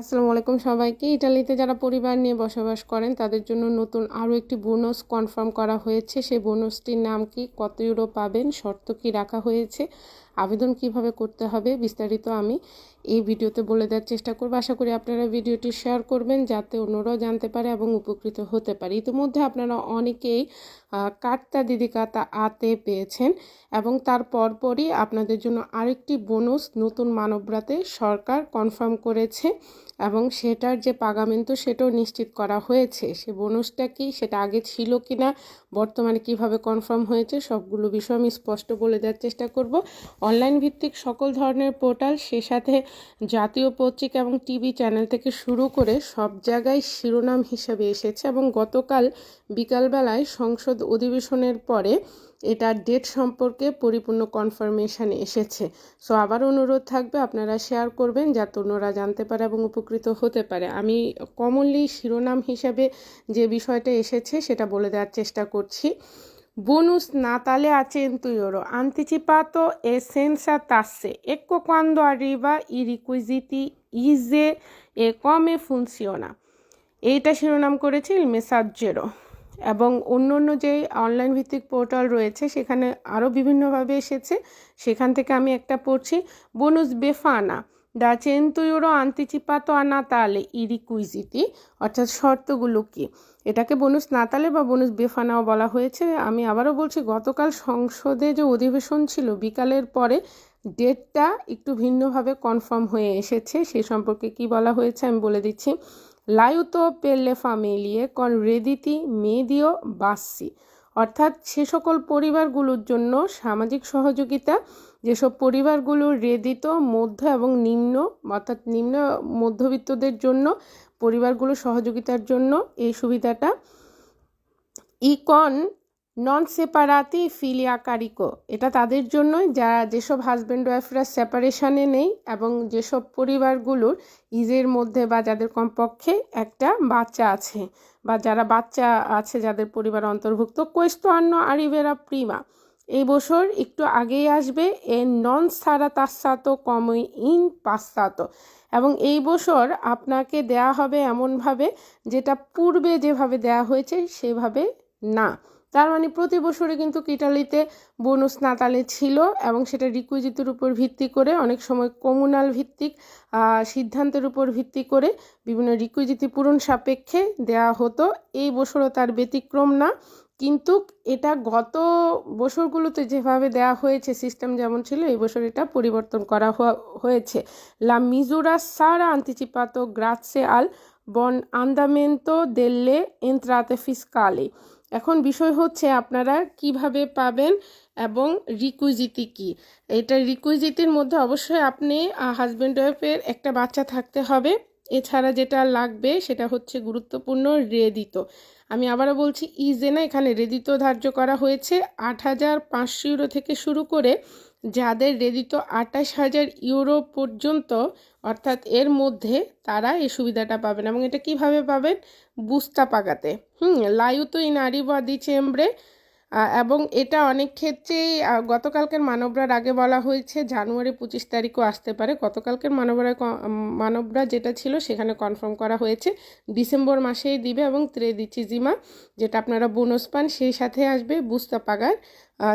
আসসালামু আলাইকুম সবাইকে। ইটালিতে যারা পরিবার নিয়ে বসবাস করেন, তাদের জন্য নতুন আরও একটি বোনাস কনফার্ম করা হয়েছে। সেই বোনাসটির নাম কি? কত ইউরো পাবেন? শর্ত কি রাখা হয়েছে? আবেদন কীভাবে করতে হবে বিস্তারিত আমি এই ভিডিওতে বলে দেওয়ার চেষ্টা করব। আশা করি আপনারা ভিডিওটি শেয়ার করবেন যাতে অন্যরাও জানতে পারে এবং উপকৃত হতে পারে। ইতিমধ্যে আপনারা অনেকেই কাটতা দিদি কাতা আতে পেয়েছেন এবং তার পরপরই আপনাদের জন্য আরেকটি বোনাস নতুন মানবরাতে সরকার কনফার্ম করেছে এবং সেটার যে পাগামেন্ট সেটাও নিশ্চিত করা হয়েছে। সে বোনাসটা কি, সেটা আগে ছিল কি না বর্তমানে কীভাবে কনফার্ম হয়েছে, সবগুলো বিষয় আমি স্পষ্ট বলে দেওয়ার চেষ্টা করব। অনলাইন ভিত্তিক সকল ধরনের পোর্টাল সে সাথে জাতীয় পত্রিকা এবং টিভি চ্যানেল থেকে শুরু করে সব জায়গায় শিরোনাম হিসেবে এসেছে এবং গতকাল বিকালবেলায় সংসদ অধিবেশনের পরে এটার ডেট সম্পর্কে পরিপূর্ণ কনফার্মেশন এসেছে। সো আবার অনুরোধ থাকবে, আপনারা শেয়ার করবেন যাতে অন্যরা জানতে পারে এবং উপকৃত হতে পারে। আমি কমনলি শিরোনাম হিসাবে যে বিষয়টা এসেছে সেটা বলে দেওয়ার চেষ্টা করছি। Bonus Natale accento euro anticipato e senza tasse. Ecco quando arriva i requisiti ISE e come funziona. এইটা শিরোনাম করেছে ইল মেসাজ্জেরো এবং অন্য অন্য যে অনলাইন ভিত্তিক পোর্টাল রয়েছে সেখানে আরও বিভিন্নভাবে এসেছে সেখান থেকে আমি একটা পড়ছি বোনুস বেফানা দা চেন্তু ইউরো আন্তিচিপাতো আ নাতালে ইরিকুইজিতি অর্থাৎ শর্তগুলো কি? এটাকে বনুস নাতালে বা বনুস বেফানাও বলা হয়েছে। আমি আবারও বলছি, গতকাল সংসদে যে অধিবেশন ছিল, বিকালের পরে ডেটটা একটু ভিন্নভাবে কনফার্ম হয়ে এসেছে। সে সম্পর্কে কি বলা হয়েছে আমি বলে দিচ্ছি। লায়ুতো পেল্লে ফামিলিয়ে কন রেদিতি মেদিও বাসি। অর্থাৎ সে সকল পরিবারগুলোর জন্য সামাজিক সহযোগিতা, যেসব পরিবারগুলো রেদিত, মধ্য এবং নিম্ন, অর্থাৎ নিম্ন মধ্যবিত্তদের জন্য পরিবারগুলো সহযোগিতার জন্য এই সুবিধাটা, ইকন নন সেপারাতি ফিলিয়া কারিকো এটা তাদের জন্যই, যারা যেসব হাজব্যান্ড ওয়াইফরা সেপারেশনে নেই এবং যেসব পরিবারগুলোর ইজের মধ্যে বা যাদের কমপক্ষে একটা বাচ্চা আছে বা যারা বাচ্চা আছে যাদের পরিবার অন্তর্ভুক্ত কোয়েস্তো আন্ন আরিভেরা প্রিমা। এই বছর একটু আগেই আসবে এ নন সারা তাসাতো কমই ইন পাশ্চাতো এবং এই বছর আপনাকে দেয়া হবে এমনভাবে, যেটা পূর্বে যেভাবে দেয়া হয়েছে, সেভাবে না। তার মানে প্রতি বছরে কিন্তু ইটালিতে বোনাস নাতালে ছিল এবং সেটা রিকুইজিতের উপর ভিত্তি করে, অনেক সময় কমুনাল ভিত্তিক সিদ্ধান্তের উপর ভিত্তি করে বিভিন্ন রিকুইজিতি পূরণ সাপেক্ষে দেয়া হতো। এই বছরও তার ব্যতিক্রম না, কিন্তু এটা গত বছরগুলোতে যেভাবে দেওয়া হয়েছে সিস্টেম যেমন ছিল, এই বছর এটা পরিবর্তন করা হয়েছে। লা মিজুরা সারা আন্তিচিপাতো গ্রাৎসে আল বন আন্দামেন্তো দেল্লে এন্ত্রাতে ফিসকালে এখন বিষয় হচ্ছে আপনারা কীভাবে পাবেন এবং রিকুইজিটি কি? এটা রিকুইজিটির মধ্যে অবশ্যই আপনি হাজব্যান্ড ওয়াইফের একটা বাচ্চা থাকতে হবে। এছাড়া যেটা লাগবে সেটা হচ্ছে গুরুত্বপূর্ণ রেদিত। আমি আবারও বলছি, ইজেনা এখানে রেদিত ধার্য করা হয়েছে। আট হাজার পাঁচশো ইউরো থেকে শুরু করে যাদের রেদিত আঠাশ হাজার ইউরো পর্যন্ত, অর্থাৎ এর মধ্যে তারা এই সুবিধাটা পাবেন এবং এটা কীভাবে পাবেন? বুস্তা পাকাতে হুম লায়ুতো ইন আরিবা দি চেম্বরে এবং এটা অনেক ক্ষেত্রেই গতকালকের মানবরার আগে বলা হয়েছে, জানুয়ারি পঁচিশ তারিখও আসতে পারে। গতকালকের মানবরা মানবরা যেটা ছিল সেখানে কনফার্ম করা হয়েছে। ডিসেম্বর মাসেই দিবে এবং ত্রেদিচিজিমা, যেটা আপনারা বোনস পান, সেই সাথে আসবে বুস্তা পাগার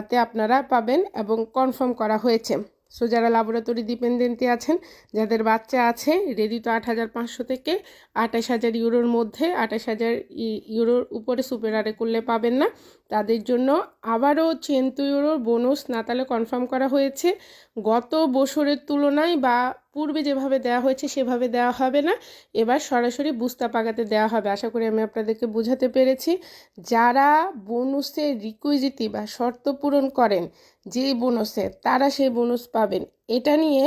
তে আপনারা পাবেন এবং কনফার্ম করা হয়েছে। সো যারা ল্যাবরেটরি ডিপেন্ডেন্টে আছেন, যাদের বাচ্চা আছে রেডি তো আট হাজার পাঁচশো থেকে আঠাশ হাজার ইউরোর মধ্যে আঠাশ হাজার ইউরোর উপরে সুপেরারে করলে পাবেন না। তাদের জন্য আবারও চেন্তু ইউরোর বোনাস নাতালে কনফার্ম করা হয়েছে। গত বছরের তুলনায় বা পূর্বে যেভাবে দেওয়া হয়েছে সেভাবে দেওয়া হবে না। এবার সরাসরি বুস্তা পাকাতে দেওয়া হবে। আশা করি আমি আপনাদেরকে বোঝাতে পেরেছি। যারা বোনাসের রিকুইজিটি বা শর্ত পূরণ করেন, যেই বোনাসে, তারা সেই বোনাস পাবেন। এটা নিয়ে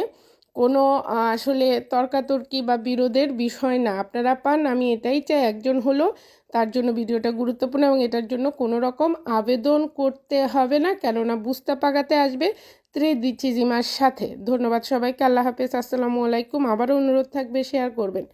কোনো আসলে তর্কাতর্কি বা বিরোধের বিষয় না। আপনারা পান, আমি এটাই চাই, একজন হলো, তার জন্য ভিডিওটা গুরুত্বপূর্ণ এবং এটার জন্য কোনো রকম আবেদন করতে হবে না। কেননা বুস্তা পাগাতে আসবে ত্রে দিচ্ছি জিমার সাথে। ধন্যবাদ সবাইকে, আল্লাহ হাফেজ। আসসালামু আলাইকুম। আবারও অনুরোধ থাকবে শেয়ার করবেন।